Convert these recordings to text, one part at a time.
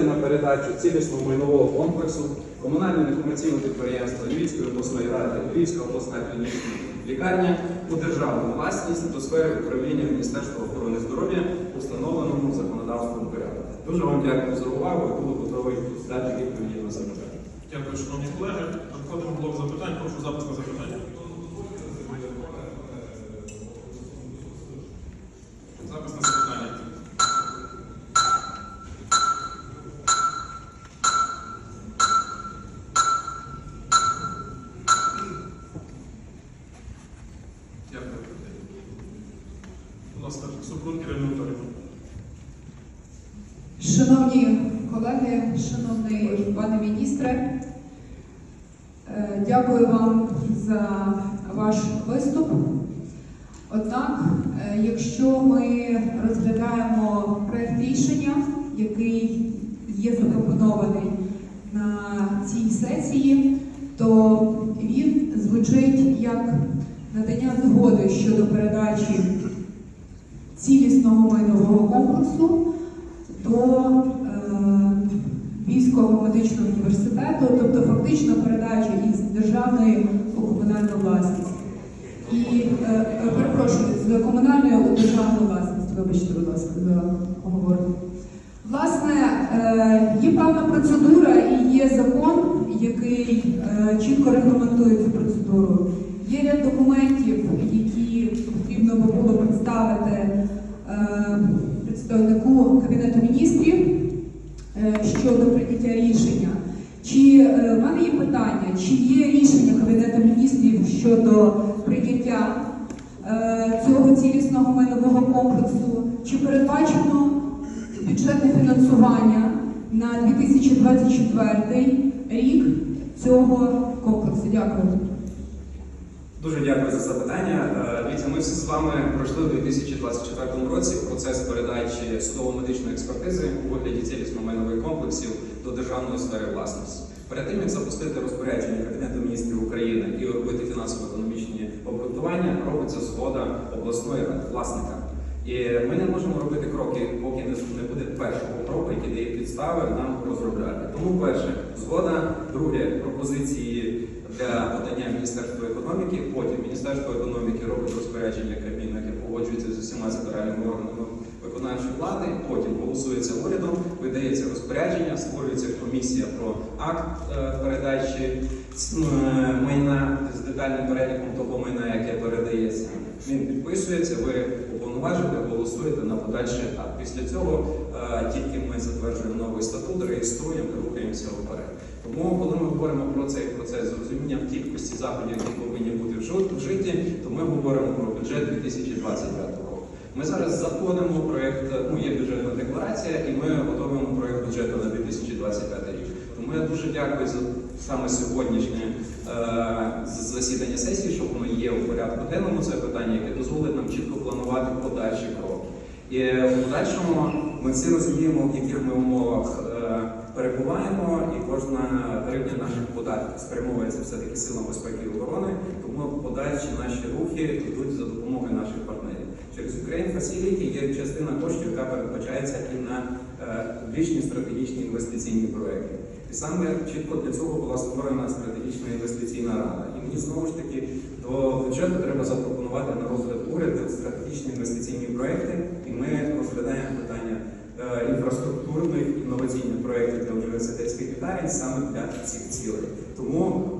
на передачу цілісного майнового комплексу комунальне некомерційне підприємство Львівської обласної ради, Львівська обласна клінічна лікарня у державну власність до сфери управління Міністерства охорони здоров'я у встановленому законодавством порядку. Дуже вам дякую за увагу і буду готовий дати відповіді на запитання. Дякую, шановні колеги. Надходимо блок запитань. Прошу запис на запитання. Супрун Ірина Анатолійовна. Шановні колеги, шановний пане міністре, е, дякую вам за ваш виступ. Однак, е, якщо ми розглядаємо проект рішення, який є запропонований на цій сесії, то він звучить як надання згоди щодо передачі цілісного майнового комплексу до е, військового медичного університету, тобто фактично передача із державної у комунальну власність. І е, перепрошую, з комунальної у державну власність, вибачте, будь ласка, за оговорку. Власне, е, є певна процедура і є закон, який чітко регламентує представнику Кабінету міністрів е, щодо прийняття рішення. Чи е, в мене є питання, чи є рішення Кабінету міністрів щодо прийняття е, цього цілісного майнового комплексу? Чи передбачено бюджетне фінансування на 2024 рік цього комплексу? Дякую. Дуже дякую за запитання. Е, Дивіться, ми всі з вами пройшли у 2024 році процес передачі судово-медичної експертизи у вигляді цілісно-майнових комплексів до державної сфери власності. Перед тим як запустити розпорядження Кабінету міністрів України і робити фінансово-економічні обґрунтування, робиться згода обласної ради власника. І ми не можемо робити кроки, поки не буде першого кроку, який дає підстави нам розробляти. Тому перше згода, друге пропозиції для подання Міністерства економіки. Потім Міністерство економіки робить розпорядження Кабміну, яке погоджується з усіма центральними органами виконавчої влади. Потім голосується урядом, видається розпорядження, створюється комісія про акт е, передачі майна з детальним переліком того майна, яке передається. Він підписується, ви уповноважите, голосуєте на подальший етап. Після цього е, тільки ми затверджуємо новий статут, реєструємо і рухаємося вперед. Тому, коли ми говоримо про цей процес з розумінням кількості заходів, які повинні бути вжи- вжиті, то ми говоримо про бюджет 2025 року. Ми зараз заходимо в проєкт, ну є бюджетна декларація, і ми готуємо проєкт бюджету на 2025 рік. Тому я дуже дякую за саме сьогоднішнє е, засідання сесії, що воно є у порядку денному. Це питання, яке дозволить нам чітко планувати подальші кроки. І в подальшому ми всі розуміємо, в яких ми умовах е, перебуваємо, і кожна гривня наших податків спрямовується все-таки силам безпеки і оборони, тому подальші наші рухи йдуть за допомогою наших партнерів. Через Ukraine Facility є частина коштів, яка передбачається і на е, публічні стратегічні інвестиційні проекти. І саме чітко для цього була створена стратегічна інвестиційна рада. І мені знову ж таки до бюджету треба запропонувати на розгляд уряду стратегічні інвестиційні проекти, і ми розглядаємо питання е, інфраструктурних інноваційних проєктів для університетських лікарень саме для цих цілей. Тому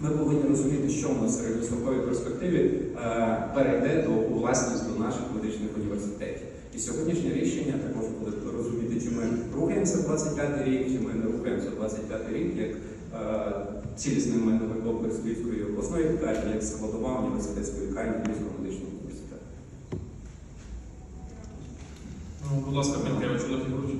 ми повинні розуміти, що в нас в середньостроковій перспективі е, перейде до власність до наших медичних університетів. І сьогоднішнє рішення також буде розуміти, чи ми рухаємося в 25 рік, чи ми не рухаємося 25-й рік, як е, цілісний майновий комплекс Львівської обласної лікарні, як складова університетської лікарні Львівського медичного університету. Ну, Будь ласка, Пенкевич Олег Ігорович.